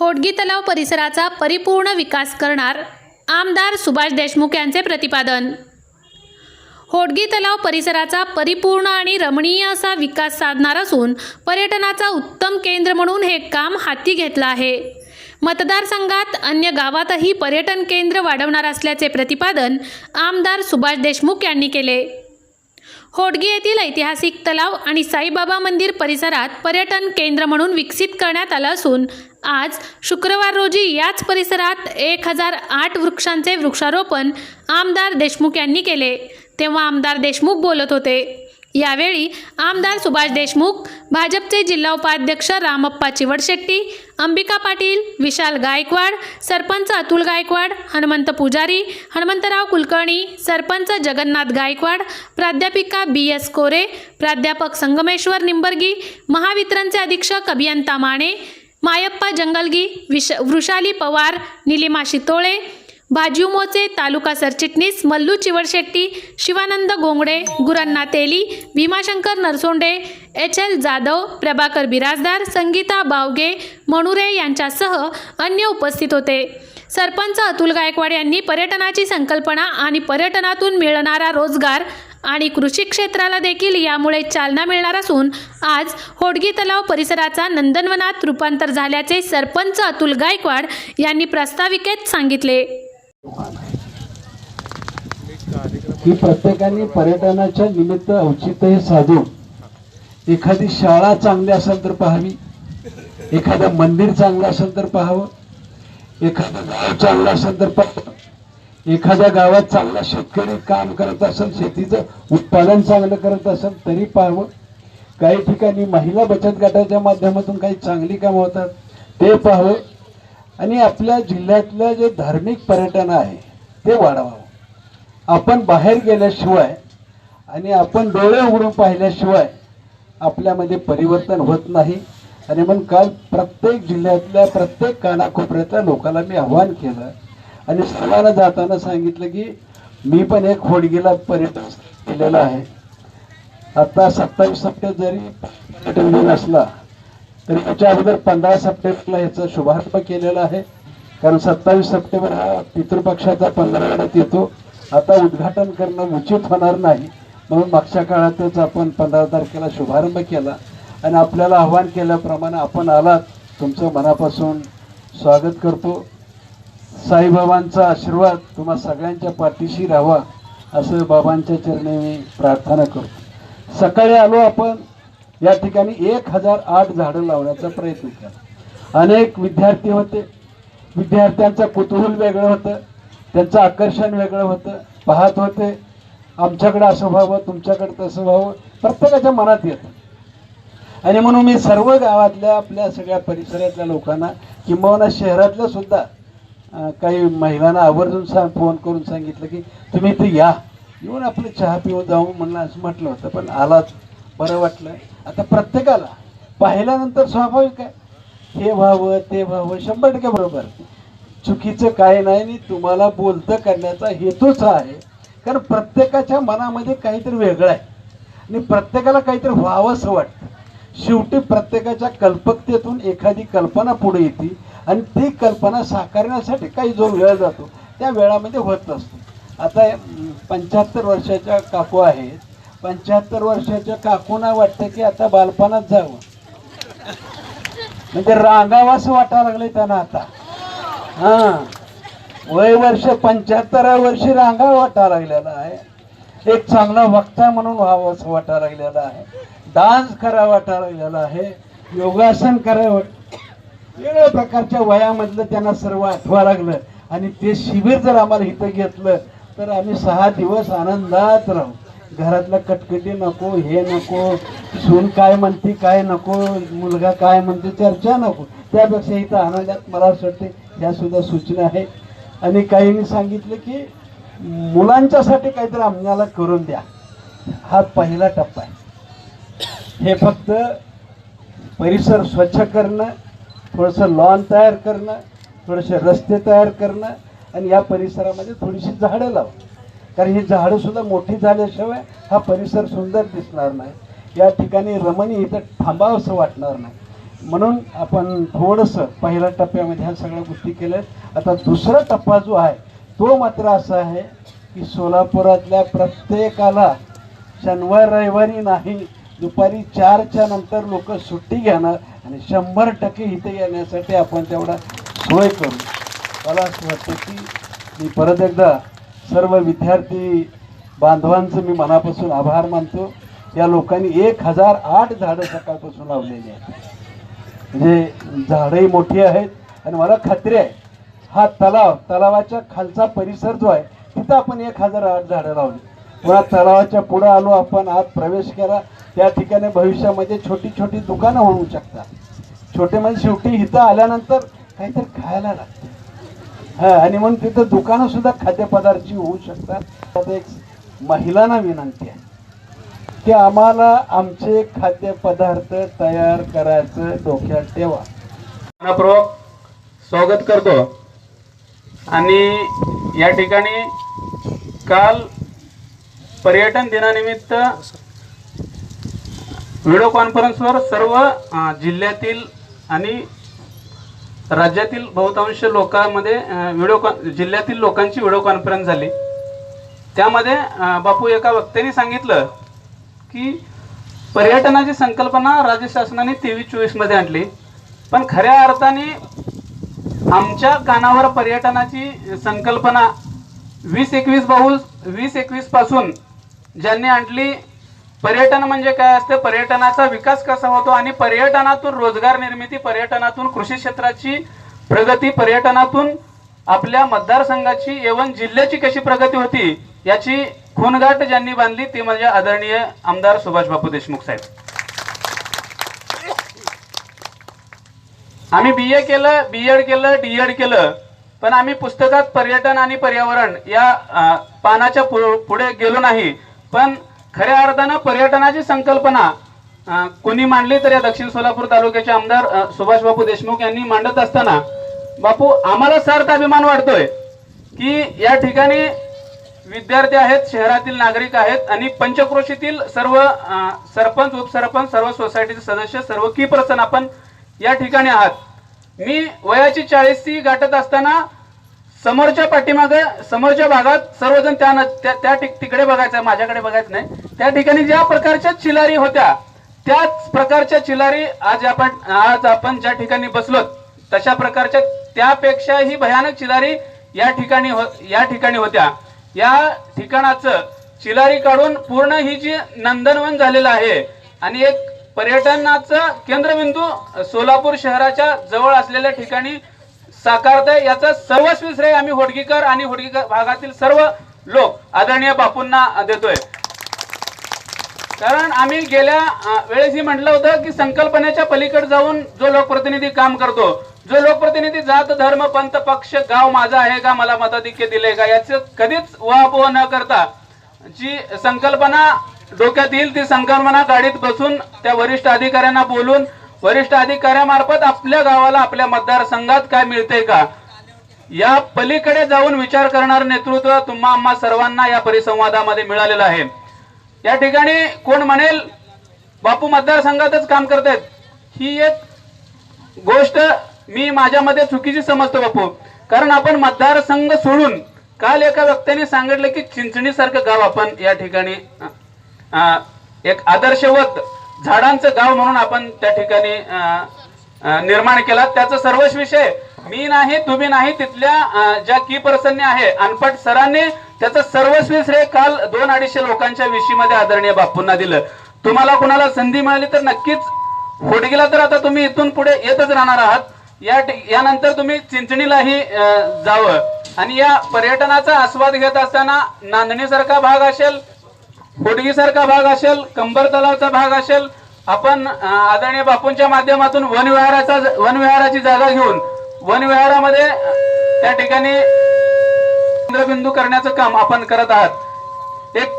होडगी तलाव परिसराचा परिपूर्ण विकास करणार आमदार सुभाष देशमुख यांचे प्रतिपादन. होडगी तलाव परिसराचा परिपूर्ण आणि रमणीय असा विकास साधणार असून पर्यटनाचा उत्तम केंद्र म्हणून हे काम हाती घेतलं आहे. मतदारसंघात अन्य गावातही पर्यटन केंद्र वाढवणार असल्याचे प्रतिपादन आमदार सुभाष देशमुख यांनी केले. होडगी येथील ऐतिहासिक तलाव आणि साईबाबा मंदिर परिसरात पर्यटन केंद्र म्हणून विकसित करण्यात आलं असून आज शुक्रवार रोजी याच परिसरात एक हजार आठ वृक्षांचे वृक्षारोपण आमदार देशमुख यांनी केले. तेव्हा आमदार देशमुख बोलत होते. यावेळी आमदार सुभाष देशमुख भाजपचे जिल्हा उपाध्यक्ष रामप्पा चिवडशेट्टी अंबिका पाटील विशाल गायकवाड सरपंच अतुल गायकवाड हनुमंत पुजारी हनुमंतराव कुलकर्णी सरपंच जगन्नाथ गायकवाड प्राध्यापिका बी एस कोरे प्राध्यापक संगमेश्वर निंबर्गी महावितरणचे अधीक्षक अभियंता माने मायप्पा जंगलगी विश वृषाली पवार निलिमा शितोळे भाज्युमोचे तालुका सरचिटणीस मल्लू चिवडशेट्टी शिवानंद गोंगडे गुरण्णा तेली भीमाशंकर नरसोंडे एच एल जाधव प्रभाकर बिराजदार संगीता बावगे मणुरे यांच्यासह अन्य उपस्थित होते. सरपंच अतुल गायकवाड यांनी पर्यटनाची संकल्पना आणि पर्यटनातून मिळणारा रोजगार आणि कृषी क्षेत्राला देखील यामुळे चालना मिळणार असून आज होडगी तलाव परिसराचा नंदनवनात रूपांतर झाल्याचे सरपंच अतुल गायकवाड यांनी प्रास्ताविकेत सांगितले. की प्रत्येकाने पर्यटनाच्या निमित्त औचित्य साधून एखादी शाळा चांगली असेल तर पाहावी एखादं मंदिर चांगलं असेल तर पाहावं एखादं गाव चांगलं असेल तर पाहावं. एखाद्या गावात चांगला शेतकरी काम करत असेल शेतीचं उत्पादन चांगलं करत असेल तरी पाहावं. काही ठिकाणी महिला बचत गटाच्या माध्यमातून काही चांगली कामं होतात ते पाहावं. आणि आपल्या जिल्ह्यातलं जे धार्मिक पर्यटन आहे ते वाढवावं. आपण बाहेर गेल्याशिवाय आणि आपण डोळे उघडून पाहिल्याशिवाय आपल्यामध्ये परिवर्तन होत नाही. आणि म्हणून काल प्रत्येक जिल्ह्यातल्या प्रत्येक कानाकोपऱ्यातल्या लोकांना मी आव्हान केलं आणि सर्वांना जाताना सांगितलं की मी पण एक होडगीला पर्यटन केलेलं आहे. आता सत्तावीस सप्टेंबर जरी पर्यटन दिन असला तरी याच्या अगोदर पंधरा सप्टेंबरला याचा शुभारंभ केलेला आहे. कारण सत्तावीस सप्टेंबर हा पितृपक्षाचा पंधरावड्यात येतो. आता उद्घाटन करणं उचित होणार नाही. म्हणून मागच्या काळातच आपण पंधरा तारखेला शुभारंभ केला. आणि आपल्याला आव्हान केल्याप्रमाणे आपण आलात. तुमचं मनापासून स्वागत करतो. साईबाबांचा आशीर्वाद तुम्हा सगळ्यांच्या पाठीशी राहावा असं बाबांच्या चरणी मी प्रार्थना करतो. सकाळी आलो आपण या ठिकाणी एक हजार आठ झाडं लावण्याचा प्रयत्न केला. अनेक विद्यार्थी होते. विद्यार्थ्यांचं कुतूहल वेगळं होतं त्यांचं आकर्षण वेगळं होतं. पाहत होते आमच्याकडे असं व्हावं तुमच्याकडे तसं व्हावं. प्रत्येकाच्या मनात येतं. आणि म्हणून मी सर्व गावातल्या आपल्या सगळ्या परिसरातल्या लोकांना किंबहुना शहरातल्या सुद्धा काही महिलांना आवर्जून सांग फोन करून सांगितलं की तुम्ही इथे या. येऊन आपलं चहा पिऊन जाऊ म्हणलं असं म्हटलं होतं. पण आलाच. बरं वाटलं. आता प्रत्येकाला. पाहिल्यानंतर स्वाभाविक आहे. हे व्हावं ते व्हावं शंभर टक्के बरोबर. चुकीचं काय नाही आणि तुम्हाला बोलतं करण्याचा हेतूच हा आहे. कारण प्रत्येकाच्या मनामध्ये काहीतरी वेगळं आहे. आणि प्रत्येकाला काहीतरी व्हावंसं वाटतं. शेवटी प्रत्येकाच्या कल्पकतेतून एखादी कल्पना पुढे येते आणि ती कल्पना साकारण्यासाठी काही जो वेळ जातो. त्या वेळामध्ये होत नसतो. आता पंच्याहत्तर वर्षाच्या काकू आहेत. पंच्याहत्तर वर्षाच्या काकूना वाटतं की आता बालपणात जावं. म्हणजे रांगावास वाटा वाटायला लागलंय त्यांना आता. हा. वय वर्ष पंच्याहत्तरा वर्षी रांगा वाटा लागलेला आहे. एक चांगला वक्ता म्हणून व्हावं असं वाटायला लागलेला आहे. डान्स करा वाटायला आहे. योगासन करावं वेगवेगळ्या प्रकारच्या वयामधलं त्यांना सर्व आठवा लागलं. आणि ते शिबिर जर आम्हाला इथं घेतलं तर आम्ही सहा दिवस आनंदात राहू. घरातलं कटकटी नको हे नको सून काय म्हणते काय नको मुलगा काय म्हणते चर्चा नको. त्यापेक्षा इथं आनंदात मला असं वाटते ह्या सुद्धा सूचना आहेत. आणि काहींनी सांगितलं की मुलांच्यासाठी काहीतरी आम्हाला करून द्या. हा पहिला टप्पा आहे. हे फक्त परिसर स्वच्छ करणं थोडंसं लॉन तयार करणं थोडेसे रस्ते तयार करणं आणि या परिसरामध्ये थोडीशी झाडं लावणं. कारण ही झाडंसुद्धा मोठी झाल्याशिवाय हा परिसर सुंदर दिसणार नाही. या ठिकाणी रमणी इथं थांबावंसं वाटणार नाही. म्हणून आपण थोडंसं पहिल्या टप्प्यामध्ये ह्या सगळ्या गोष्टी केल्या. आता दुसरा टप्पा जो आहे तो मात्र असा आहे की सोलापुरातल्या प्रत्येकाला शनिवार रविवारी नाही दुपारी चारच्या नंतर लोक सुट्टी घेणार आणि शंभर टक्के इथे येण्यासाठी आपण तेवढा सोय करू. मला असं वाटतं की मी परत एकदा सर्व विद्यार्थी बांधवांचं मी मनापासून आभार मानतो. या लोकांनी एक हजार आठ झाडं सकाळपासून लावलेली आहेत. म्हणजे झाडंही मोठी आहेत आणि मला खात्री आहे हा तलाव तलावाच्या खालचा परिसर जो आहे तिथं आपण एक हजार आठ झाडं लावली. पुन्हा तलावाच्या पुढं आलो आपण आत प्रवेश करा त्या ठिकाणी भविष्यामध्ये छोटी छोटी दुकानं होऊ शकतात. छोटे म्हणजे शेवटी इथं आल्यानंतर काहीतरी खायला लागतं. हा आणि म्हणून तिथं दुकानं सुद्धा खाद्यपदार्थची होऊ शकतात. एक महिलांना विनंती आहे की आम्हाला आमचे खाद्यपदार्थ तयार करायचं डोक्यात ठेवा. मनपूर्वक स्वागत करतो. आणि या ठिकाणी काल पर्यटन दिनानिमित्त व्हिडिओ कॉन्फरन्सवर सर्व जिल्ह्यातील आणि राज्यातील बहुतांश लोकांमध्ये व्हिडिओ कॉन जिल्ह्यातील लोकांची व्हिडिओ कॉन्फरन्स झाली. त्यामध्ये बापू एका वक्त्याने सांगितलं की पर्यटनाची संकल्पना राज्य शासनाने तेवीस चोवीसमध्ये आणली. पण खऱ्या अर्थाने आमच्या कानावर पर्यटनाची संकल्पना वीस एकवीस बाहू वीस एकवीसपासून ज्यांनी आणली पर्यटन म्हणजे काय असतं? पर्यटनाचा विकास कसा होतो आणि पर्यटनातून रोजगार निर्मिती पर्यटनातून कृषी क्षेत्राची प्रगती पर्यटनातून आपल्या मतदारसंघाची एवं जिल्ह्याची कशी प्रगती होती याची खूनगाठ ज्यांनी बांधली ती म्हणजे आदरणीय आमदार सुभाष बापू देशमुख साहेब. आम्ही बी ए केलं बी एड केलं डी एड केलं पण आम्ही पुस्तकात पर्यटन आणि पर्यावरण या पानाच्या पु- पुढे गेलो नाही. पण खऱ्या अर्थानं पर्यटनाची संकल्पना कोणी मांडली तर या दक्षिण सोलापूर तालुक्याचे आमदार सुभाष बापू देशमुख यांनी मांडत असताना बापू आम्हाला सार्थ अभिमान वाटतोय की या ठिकाणी विद्यार्थी आहेत शहरातील नागरिक आहेत आणि पंचक्रोशीतील सर्व सरपंच उपसरपंच सर्व सोसायटीचे सदस्य सर्व की पर्सन आपण या ठिकाणी आहात. मी वयाची चाळीसी गाठत असताना समोरच्या पाठीमागे समोरच्या भागात सर्वजण त्या न- त्या त्या ठिक- तिकडे बघायचं माझ्याकडे बघायचं नाही. त्या ठिकाणी ज्या प्रकारच्या चिलारी होत्या त्याच प्रकारच्या चिलारी आज आपण आज आपण ज्या ठिकाणी बसलो तशा प्रकारच्या त्यापेक्षाही भयानक चिलारी या ठिकाणी हो- या ठिकाणी होत्या. या ठिकाणाचं चिलारी काढून पूर्ण ही जी नंदनवन झालेलं आहे आणि एक पर्यटनाचं केंद्रबिंदू सोलापूर शहराच्या जवळ असलेल्या ठिकाणी साकारतंय. याचा सर्वस्वी श्रेय आम्ही होडगीकर आणि होडगीकर भागातील सर्व लोक आदरणीय बापूंना देतोय. कारण आम्ही गेल्या वेळेस वेळेसही म्हटलं होतं की संकल्पनेच्या पलीकडे जाऊन जो लोकप्रतिनिधी काम करतो जो लोकप्रतिनिधी जात धर्म पंथ पक्ष गाव माझा आहे का मला मताधिक्य दिले का याचं कधीच वाहपोह न करता जी संकल्पना डोक्यात येईल ती संकल्पना गाडीत बसून त्या वरिष्ठ अधिकाऱ्यांना बोलून वरिष्ठ अधिकाऱ्यामार्फत आपल्या गावाला आपल्या मतदारसंघात काय मिळते का? या पलीकडे जाऊन विचार करणारं नेतृत्व तुम्हा आम्हा सर्वांना या परिसंवादामध्ये मिळालेलं आहे. या ठिकाणी कोण म्हणेल? बापू मतदारसंघातच काम करतायत. ही एक गोष्ट मी माझ्यामध्ये चुकीची समजतो बापू. कारण आपण मतदारसंघ सोडून काल एका व्यक्तीने सांगितलं की चिंचणीसारखं गाव आपण या ठिकाणी एक आदर्शवत झाडांचं गाव म्हणून आपण त्या ठिकाणी निर्माण केला. त्याचा सर्वच विषय मी नाही तुम्ही नाही तिथल्या ज्या की पर्सनने आहे अनपट सरांनी त्याचं सर्वस्वी श्रेय काल दोन अडीचशे लोकांच्या विषयीमध्ये आदरणीय बापूंना दिलं. तुम्हाला कुणाला संधी मिळाली तर नक्कीच. होडगीला तर आता तुम्ही इथून पुढे येतच राहणार आहात. या यानंतर तुम्ही चिंचणीलाही जावं. आणि या पर्यटनाचा आस्वाद घेत असताना नांदणीसारखा भाग असेल होडगीसारखा भाग असेल कंबर तलावचा भाग असेल आपण आदरणीय बापूंच्या माध्यमातून वनविहाराचा वनविहाराची जागा घेऊन वनविहारामध्ये त्या ठिकाणी केंद्रबिंदू करण्याचं काम आपण करत आहात. एक